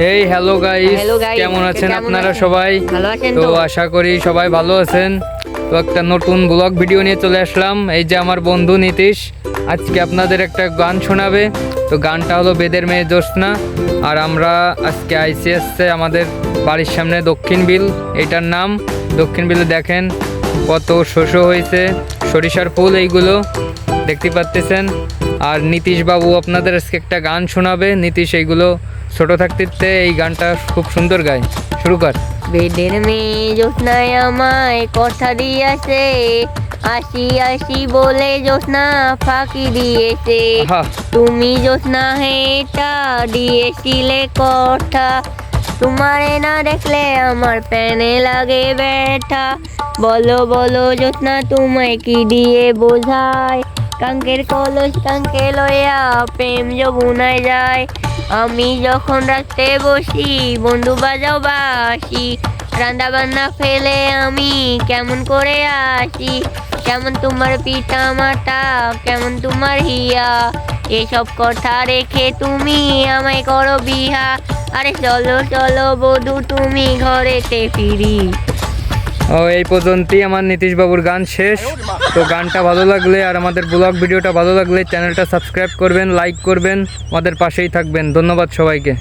এই hello guys কেমন আছেন আপনারা? সবাই? তো? আশা করি সবাই ভালো আছেন। তো একটা নতুন ব্লগ ভিডিও নিয়ে চলে আসলাম। এই যে আমার বন্ধু নীতিশ আজকে আপনাদের একটা গান শোনাবে। তো গানটা হলো বেদের মেয়ে জ্যোৎস্না। আর আমরা আজকে আইসি আসছে আমাদের বাড়ির সামনে দক্ষিণ বিল। এটার নাম দক্ষিণ বিলে দেখেন কত শস্য হয়েছে সরিষার ফুল এইগুলো দেখতে পাচ্তেছেন। আর নীতিশ বাবু আপনাদের আজকে একটা গান শোনাবে। নীতিশ এইগুলো ছোট থাকতে এই গানটা খুব সুন্দর গায়। শুরু কর। বেদের মেয়ে জ্যোৎস্নায় আমায় কথা দিয়েছে আসি আসি বলে জ্যোৎস্না ফাঁকি দিয়েছে। তুমি জ্যোৎস্না হেটা দিয়েছিলে কথা তোমারে না দেখলে আমার প্যানে লাগে ব্যথা। বলো বলো জ্যোৎস্না তোমায় কি দিয়ে বোঝায়? কাঙ্কের কলস কাঙ্কে লইয়া প্রেম যমুনায় যায়। আমি যখন রাখতে বসি, বন্ধু বাজাও বাসি, রান্না বান্না ফেলে আমি কেমন করে আসি? কেমন তোমার পিতা মাতা কেমন তোমার হিয়া? এসব কথা রেখে তুমি আমায় করো বিহা। আরে চলো চলো বধু, তুমি ঘরেতে ফিরি। ও, এই পর্যন্তই আমার নীতিশ বাবুর গান শেষ। তো গানটা ভালো লাগলে আর আমাদের ব্লগ ভিডিওটা ভালো লাগলে চ্যানেলটা সাবস্ক্রাইব করবেন, লাইক করবেন, আমাদের পাশেই থাকবেন। ধন্যবাদ সবাইকে।